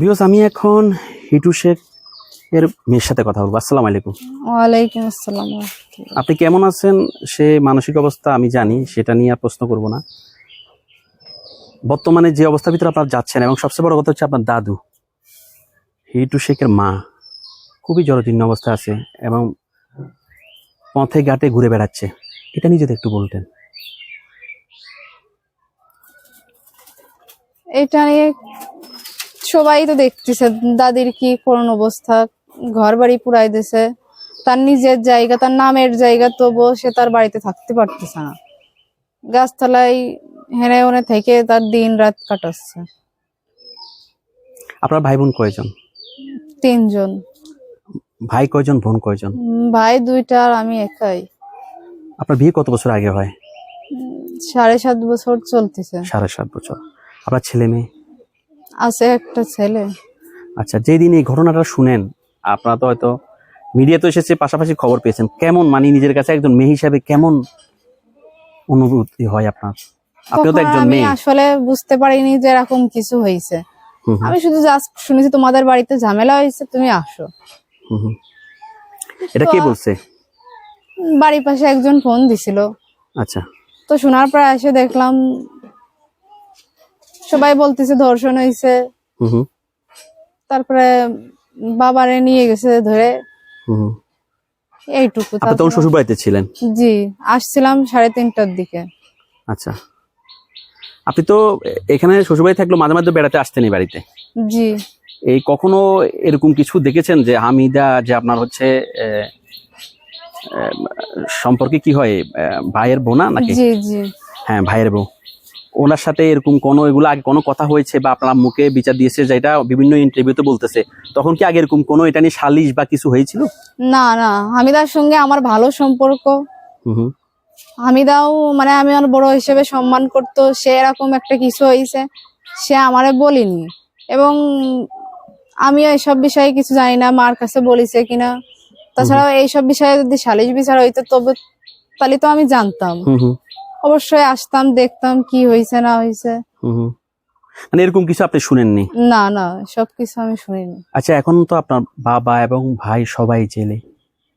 Because আমি এখন হিটু শেখ এর মেয়ের সাথে কথা বলব। আসসালামু আলাইকুম। ওয়ালাইকুম আসসালাম আপনি কেমন আছেন? সে মানসিক অবস্থা আমি জানি সেটা নিয়ে আর প্রশ্ন করব না। বর্তমানে যে অবস্থার ভিতরে আপনার যাচ্ছেন এবং সবচেয়ে বড় কথা হচ্ছে আপনার দাদু হিটু শেখের মা খুবই জরজীর্ণ অবস্থায় আছে এবং পথে ঘাটে ঘুরে বেড়াচ্ছে। এটা নিয়ে যদি একটু বলতেন। এটা নিয়ে সবাই তো দেখতেছে দাদির কি করুণ অবস্থা ঘর বাড়ি পুরাই দিছে তার নিজের জায়গা তার নামের জায়গা তবুও সে তার বাড়িতে থাকতে পারতেছে না। গাছতলায় হেনে ওনে থেকে তার দিন রাত কাটাচ্ছে। আপনার ভাই বোন কয়জন? তিনজন। ভাই কয়জন বোন কয়জন? ভাই দুইটা আর আমি একাই। আপনার বিয়ে কত বছর আগে হয়? সাড়ে সাত বছর চলতেছে। সাড়ে সাত বছর। আপনার ছেলে মেয়ে? আছে একটা ছেলে। আচ্ছা যেদিন এই ঘটনাটা শুনেন আপনারা তো হয়তো মিডিয়া তো এসেছে পাশাপাশি খবর পেয়েছেন। কেমন মানে নিজের কাছে একজন মেয়ে হিসাবে কেমন অনুভূতি হয় আপনার? আপনিও তো একজন আমি মেয়ে। আসলে বুঝতে পারিনি যে এরকম কিছু হয়েছে। আমি শুধু জাস্ট শুনেছি তোমাদের বাড়িতে ঝামেলা হয়েছে তুমি আসো। এটা কে বলছে? বাড়ির পাশে একজন ফোন দিছিল। আচ্ছা। তো শোনার পর এসে দেখলাম সবাই বলতেছে ধর্ষণ হয়েছে। তারপরে বাবারে নিয়ে গেছে ধরে। এইটুকু আপনি তখন শ্বশুর বাড়িতে ছিলেন? জি আসছিলাম সাড়ে তিনটার দিকে। আচ্ছা। আপনি তো এখানে শ্বশুর বাড়ি থাকলেও মাঝে মাঝে বেড়াতে আসতেন এই বাড়িতে? জি। এই কখনো এরকম কিছু দেখেছেন যে হামিদা যে আপনার হচ্ছে সম্পর্কে কি হয়? ভাইয়ের বোনা নাকি? জি জি। হ্যাঁ ভাইয়ের বউ। ওনার সাথে এরকম কোনো এগুলো আগে কোনো কথা হয়েছে বা আপনার মুখে বিচার দিয়েছে যেটা বিভিন্ন ইন্টারভিউতে বলতেছে তখন কি আগে এরকম কোনো এটা নিয়ে সালিশ বা কিছু হয়েছিল? না না। হামিদার সঙ্গে আমার ভালো সম্পর্ক। হুম হুম। হামিদাও মানে আমি আমার বড় হিসেবে সম্মান করতো সে এরকম একটা কিছু হয়েছে সে আমারে বলিনি। এবং আমিও এইসব বিষয়ে কিছু জানি না মার কাছে বলিছে কিনা। তাছাড়াও এইসব বিষয়ে যদি সালিশ বিচার হইতো তবে তাহলে তো আমি জানতাম। অবশ্যই আসতাম দেখতাম কি হয়েছে না হয়েছে। মানে এরকম কিছু আপনি শুনেননি? না না সবকিছু আমি শুনিনি। আচ্ছা এখন তো আপনার বাবা এবং ভাই সবাই জেলে।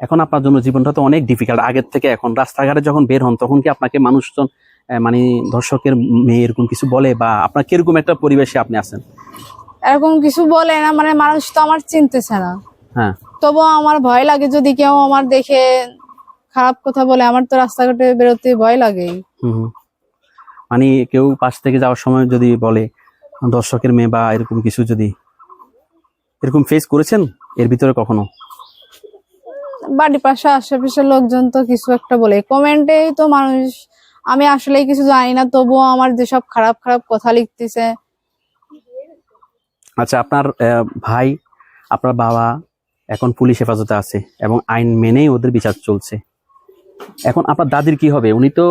এখন আপনার জন্য জীবনটা তো অনেক ডিফিকাল্ট আগের থেকে এখন রাস্তাঘাটে যখন বের হন তখন কি আপনাকে মানুষজন মানে দর্শকের মেয়ে এরকম কিছু বলে? বা আপনার কীরকম একটা পরিবেশে আপনি আছেন? এরকম কিছু বলে না মানে মানুষ তো আমার চিনতেছে না। হ্যাঁ। তবুও আমার ভয় লাগে যদি কেউ আমার দেখে খারাপ কথা বলে আমার তো রাস্তাঘাটে বেরোতে ভয় লাগে। মানে কেউ পাশ থেকে যাওয়ার সময় যদি বলে দর্শকের মেয়ে বা এরকম কিছু যদি এরকম ফেস করেছেন এর ভিতরে কখনো? বাড়ির পাশে আশেপাশের লোকজন তো কিছু একটা বলে। কমেন্টেই তো মানুষ আমি আসলেই কিছু জানি না তবুও আমার যেসব খারাপ খারাপ কথা লিখতেছে। আচ্ছা আপনার ভাই আপনার বাবা এখন পুলিশ হেফাজতে আছে এবং আইন মেনেই ওদের বিচার চলছে। এখন আপনার দাদির কি হবে? উনি তো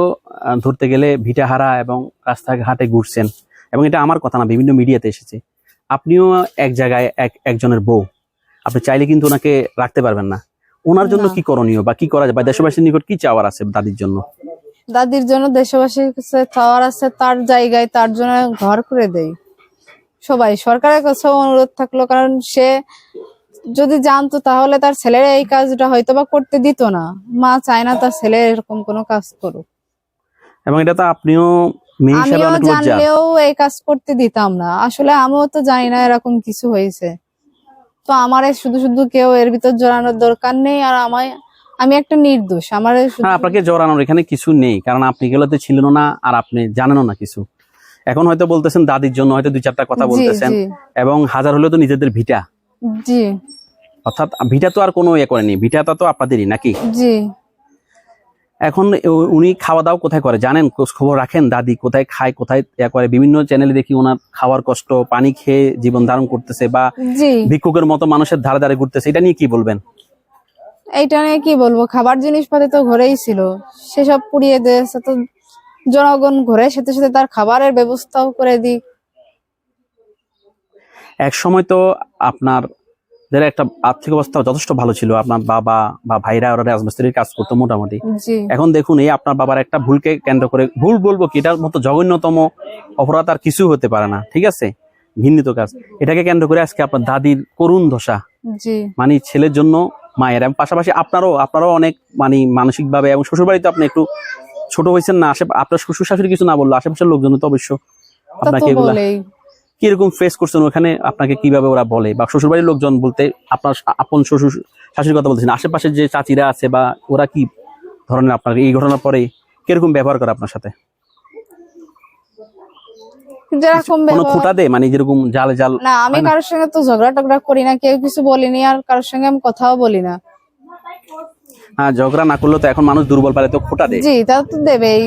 ধরতে গেলে ভিটাহারা এবং রাস্তাঘাটে ঘুরছেন। এবং এটা আমার কথা না বিভিন্ন মিডিয়াতে এসেছে। আপনিও এক জায়গায় এক একজনের বউ। আপনি চাইলে কিন্তু ওনাকে রাখতে পারবেন না। ওনার জন্য কি করণীয় বা কি করা যায়? বা দেশবাসীর নিকট কি চাওয়ার আছে দাদির জন্য? দাদির জন্য দেশবাসীর কাছে চাওয়ার আছে তার জায়গায় তার জন্য ঘর করে দেয় সবাই সরকারের কাছে অনুরোধ থাকল কারণ সে যদি জানতো তাহলে তার ছেলের এই কাজটা হয়তো বা করতে দিত না। মা চায় না তার ছেলে এরকম কোনো কাজ করুক। এবং এটা তো আপনিও আমিও জানলেও এই কাজ করতে দিতাম না। আসলে আমিও তো জানি না এরকম কিছু হয়েছে। তো আমার শুধু শুধু কেউ এর ভিতর জড়ানোর দরকার নেই আর আমায় আমি একটা নির্দোষ। আমার হ্যাঁ আপনাকে জড়ানোর এখানে কিছু নেই। কারণ আপনি গেলোতে ছিলেন না আর আপনি জানেনও না কিছু। এখন হয়তো বলতেছেন দাদির জন্য হয়তো দুই চারটা কথা বলতেছেন। এবং হাজার হলেও তো নিজেদের ভিটা। জি। অর্থাৎ ভিটা তো আর কোনো ইয়ে করেনি ভিটাটা তো আপনাদেরই নাকি? জি। এখন উনি খাওয়া দাওয়া কোথায় করে জানেন? খোঁজ খবর রাখেন? দাদি কোথায় খায় কোথায় ইয়া করে? বিভিন্ন চ্যানেলে দেখি ওনার খাওয়ার কষ্ট পানি খেয়ে জীবন ধারণ করতেছে বা ভিক্ষুকের মতো মানুষের ধারে ধারে ঘুরতেছে এটা নিয়ে কি বলবেন? এইটা নিয়ে কি বলব? খাবার জিনিসপাতি তো ঘরেই ছিল। সেসব পুড়িয়ে দিয়েছে তো জনগণ ঘরে সাথে সাথে তার খাবারের ব্যবস্থাও করে দিক। এক সময় তো আপনার যারা একটা আর্থিক অবস্থা যথেষ্ট ভালো ছিল। আপনার বাবা বা ভাইরা ওরা রাজমিস্ত্রির কাজ করতো মোটামুটি। এখন দেখুন এই আপনার বাবার একটা ভুলকে কেন্দ্র করে ভুল বলব কি এটার মতো জঘন্যতম অপরাধ আর কিছু হতে পারে না ঠিক আছে? ঘৃণিত কাজ। এটাকে কেন্দ্র করে আজকে আপনার দাদির করুণ দশা। মানে ছেলের জন্য মায়ের এবং পাশাপাশি আপনারও আপনারও অনেক মানে মানসিক ভাবে এবং শ্বশুর বাড়িতে আপনি একটু ছোট হয়েছেন না আশে আপনার শ্বশুর শাশুড়ি কিছু না বলল আশেপাশের লোকজন তো অবশ্য আপনাকে এগুলা কীরকম ফেস করছেন? ওখানে আপনাকে কীভাবে ওরা বলে? বা শ্বশুর বাড়ির লোকজন বলতে আপনার আপন শ্বশুর শাশুড়ির কথা বলতেছেন। আশেপাশে যে চাচিরা আছে বা ওরা কি ধরনের আপনার এই ঘটনার পরে কীরকম ব্যবহার করে আপনার সাথে? যেরকম কোনো ব্যবহার- দেয়? মানে যেরকম জাল জাল না আমি কারোর সঙ্গে তো ঝগড়া টগড়া করি না কেউ কিছু বলিনি আর কারোর সঙ্গে আমি কথাও বলি না। হ্যাঁ ঝগড়া না করলেও তো এখন মানুষ দুর্বল পারে তো খোটা দেয়। জি তা তো দেবেই।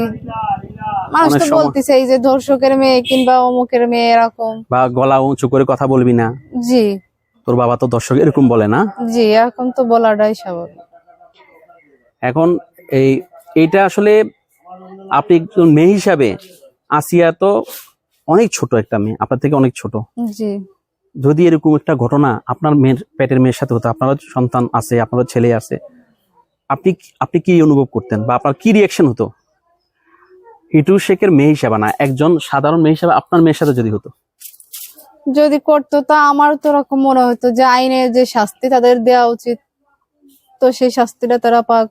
মানুষ তো বলতেছে এই যে ধর্ষকের মেয়ে কিংবা অমুকের মেয়ে এরকম। বা গলা উঁচু করে কথা বলবি না। জি। তোর বাবা তো দর্শক এরকম বলে না? জি এরকম তো বলাটাই স্বাভাবিক। এখন এই এইটা আসলে আপনি একজন মেয়ে হিসাবে আসিয়া তো অনেক ছোট একটা মেয়ে আপনার থেকে অনেক ছোট। জি। যদি এরকম একটা ঘটনা আপনার মেয়ের পেটের মেয়ের সাথে হতো আপনারও সন্তান আছে আপনারও ছেলে আছে আপনি আপনি কি অনুভব করতেন বা আপনার কি রিয়াকশন হতো? হিটু শেখের মেয়ে হিসাবে না একজন সাধারণ মেয়ে হিসাবে আপনার মেয়ের সাথে যদি হতো? যদি করতো তা আমার তো ওরকম মনে হতো যে আইনে যে শাস্তি তাদের দেওয়া উচিত। তো সেই শাস্তিটা তারা পাক।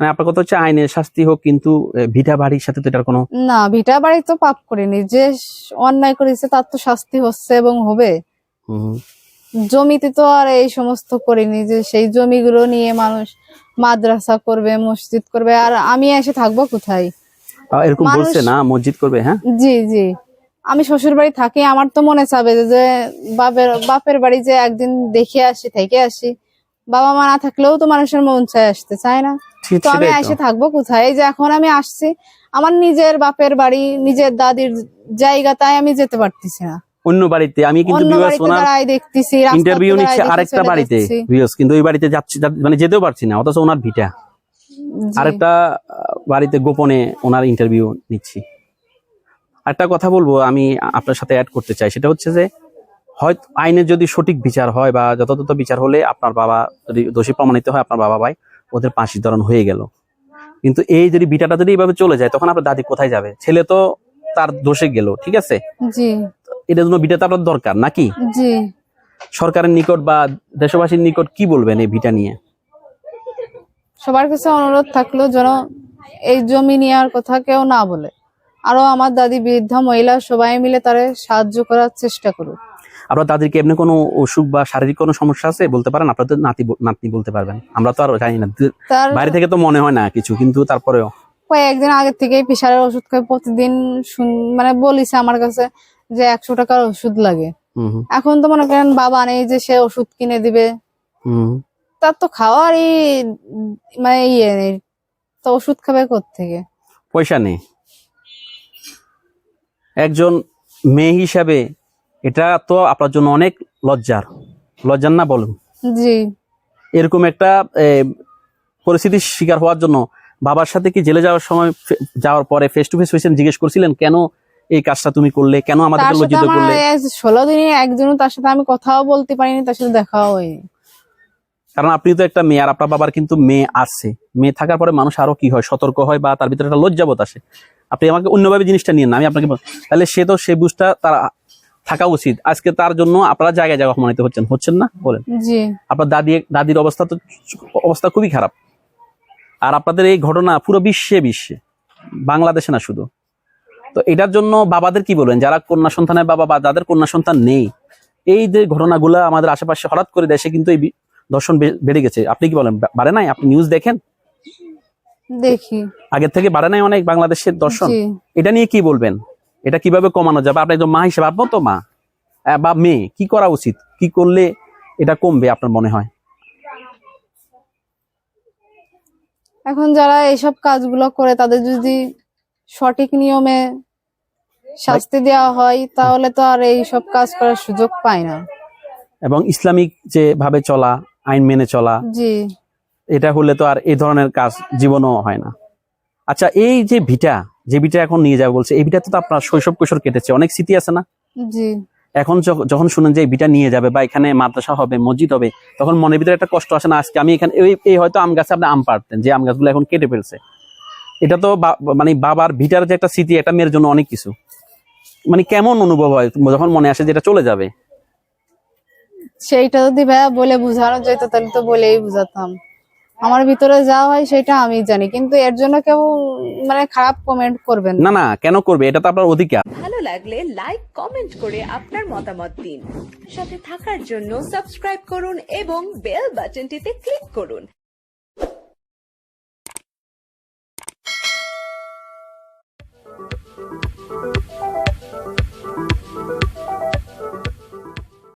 মানে আপনার কথা হচ্ছে আইনের শাস্তি হোক কিন্তু ভিটা বাড়ির সাথে তো এটার কোনো না ভিটা বাড়ি তো পাপ করেনি। যে অন্যায় করেছে তার তো শাস্তি হচ্ছে এবং হবে। জমিতে তো আর এই সমস্ত করিনি যে সেই জমিগুলো নিয়ে মানুষ মাদ্রাসা করবে মসজিদ করবে। আর আমি এসে থাকব কোথায়? এরকম বলছে না মসজিদ করবে হ্যাঁ? জি জি। আমি শ্বশুর বাড়ি থাকি আমার তো মনে চাবে যে বাপের বাপের বাড়ি যে একদিন দেখে আসি থেকে আসি। বাবা মা না থাকলেও তো মানুষের মন চায় আসতে চায় না? তো আমি এসে থাকব কোথায়? এই যে এখন আমি আসছি আমার নিজের বাপের বাড়ি নিজের দাদির জায়গা তাই আমি যেতে পারতেছি না। অন্য বাড়িতে আমি কিন্তু বাড়িতে ওনার ইন্টারভিউ নিচ্ছে আরেকটা বাড়িতে। বিয়স কিন্তু ওই বাড়িতে যাচ্ছি মানে যেতেও পারছি না অথচ ওনার ভিটা। আরেকটা বাড়িতে গোপনে ওনার ইন্টারভিউ নিচ্ছি। একটা কথা বলব আমি আপনার সাথে অ্যাড করতে চাই। সেটা হচ্ছে যে হয়তো আইনের যদি সঠিক বিচার হয় বা যথাযথ বিচার হলে আপনার বাবা যদি দোষী প্রমাণিত হয় আপনার বাবা ভাই ওদের পাঁচি ধরন হয়ে গেল। কিন্তু এই যদি ভিটাটা যদি এইভাবে চলে যায় তখন আপনার দাদি কোথায় যাবে? ছেলে তো তার দোষে গেল ঠিক আছে? এটার জন্য ভিটা তো আপনার দরকার নাকি? সরকারের নিকট বা দেশবাসীর নিকট কি বলবেন এই ভিটা নিয়ে? সবার কাছে অনুরোধ থাকল যেন এই জমি নেওয়ার কথা কেউ না বলে। আরও আমার দাদি বৃদ্ধা মহিলা সবাই মিলে তারে সাহায্য করার চেষ্টা করুক। আপনার দাদির এমনি কোনো অসুখ বা শারীরিক কোনো সমস্যা আছে? বলতে পারেন আপনার তো নাতি নাতনি বলতে পারবেন। আমরা তো আর জানি না। বাইরে থেকে তো মনে হয় না কিছু কিন্তু তারপরেও। কয়েকদিন আগে থেকেই প্রেশারের ওষুধ খাই প্রতিদিন মানে বলিছে আমার কাছে যে একশো টাকার ওষুধ লাগে। এখন তো মনে করেন বাবা নেই যে সে ওষুধ কিনে দিবে। তার তো খাওয়ারই মানে ইয়ে নেই। তো ওষুধ খাবে থেকে পয়সা নেই। একজন মেয়ে হিসাবে এটা তো আপনার জন্য অনেক লজ্জার। লজ্জার না বলুন? জি। এরকম একটা পরিস্থিতির শিকার হওয়ার জন্য বাবার সাথে কি জেলে যাওয়ার সময় যাওয়ার পরে ফেস টু ফেস হয়েছেন জিজ্ঞেস করছিলেন কেন এই কাজটা তুমি করলে? কেন আমাদের লজ্জিত করলে? ষোলো দিনে একদিনও তার সাথে আমি কথাও বলতে পারিনি তার সাথে দেখাও হয়নি। কারণ আপনি তো একটা মেয়ে আর আপনার বাবার কিন্তু মেয়ে আছে। মেয়ে থাকার পরে মানুষ আরও কি হয় সতর্ক হয় বা তার ভিতরে একটা লজ্জাবোধ আসে। আপনি আমাকে অন্যভাবে জিনিসটা নিয়ে না আমি আপনাকে তাহলে সে তো সেই বুঝটা তার থাকা উচিত। আজকে তার জন্য আপনারা জায়গায় জায়গা অপমানিত হচ্ছেন। হচ্ছেন না? বলেন। আপনার দাদি দাদির অবস্থা তো অবস্থা খুবই খারাপ। আর আপনাদের এই ঘটনা পুরো বিশ্বে বিশ্বে। বাংলাদেশে না শুধু। তো এটার জন্য বাবাদের কি বলবেন? যারা কন্যা সন্তানের বাবা বা যাদের কন্যা সন্তান নেই এই যে ঘটনাগুলো আমাদের আশেপাশে হঠাৎ করে দেশে কিন্তু এই দর্শন বেড়ে গেছে। আপনি কি বলেন বাড়ে নাই? আপনি নিউজ দেখেন? দেখি। আগের থেকে বাড়ে নাই অনেক বাংলাদেশের দর্শন? এটা নিয়ে কি বলবেন? এটা কীভাবে কমানো যাবে? আপনি একজন মা হিসেবে আপনার তো মা। বা মেয়ে কি করা উচিত? কি করলে এটা কমবে আপনার মনে হয়? এখন যারা এইসব কাজগুলো করে তাদের যদি সঠিক নিয়মে শাস্তি দেওয়া হয় তাহলে তো আর এইসব কাজ করার সুযোগ পায় না। এবং ইসলামিক যে ভাবে চলা আইন মেনে চলা। এটা হলে তো আর এই ধরনের কাজ জীবনও হয় না। আচ্ছা এই যে ভিটা যে ভিটা এখন নিয়ে যাবে বলছে এই ভিটাতে তো আপনার শৈশব কৈশোর কেটেছে অনেক স্মৃতি আছে না? এখন যখন শুনেন যে এই ভিটা নিয়ে যাবে বা এখানে মাদ্রাসা হবে মসজিদ হবে তখন মনের ভিতরে একটা কষ্ট আসে না আজকে আমি এখানে এই হয়তো আম গাছে আপনি আম পারতেন যে আম গাছগুলো এখন কেটে ফেলছে। এটা তো বা- মানে বাবার ভিটার যে একটা স্মৃতি এটা মেয়ের জন্য অনেক কিছু। মানে কেমন অনুভব হয় যখন মনে আসে যে এটা চলে যাবে? সেইটা যদি ভাইয়া বলে বুঝানো যেত তাহলে তো বলেই বুঝাতাম। আমার ভিতরে যা হয় সেটা আমি জানি কিন্তু এর জন্য কেউ মানে খারাপ কমেন্ট করবেন না। না কেন করবে? এটা তো আপনার অধিকার। ভালো লাগলে লাইক কমেন্ট করে আপনার মতামত দিন। সাথে থাকার জন্য সাবস্ক্রাইব করুন এবং বেল বাটনটিতে ক্লিক করুন।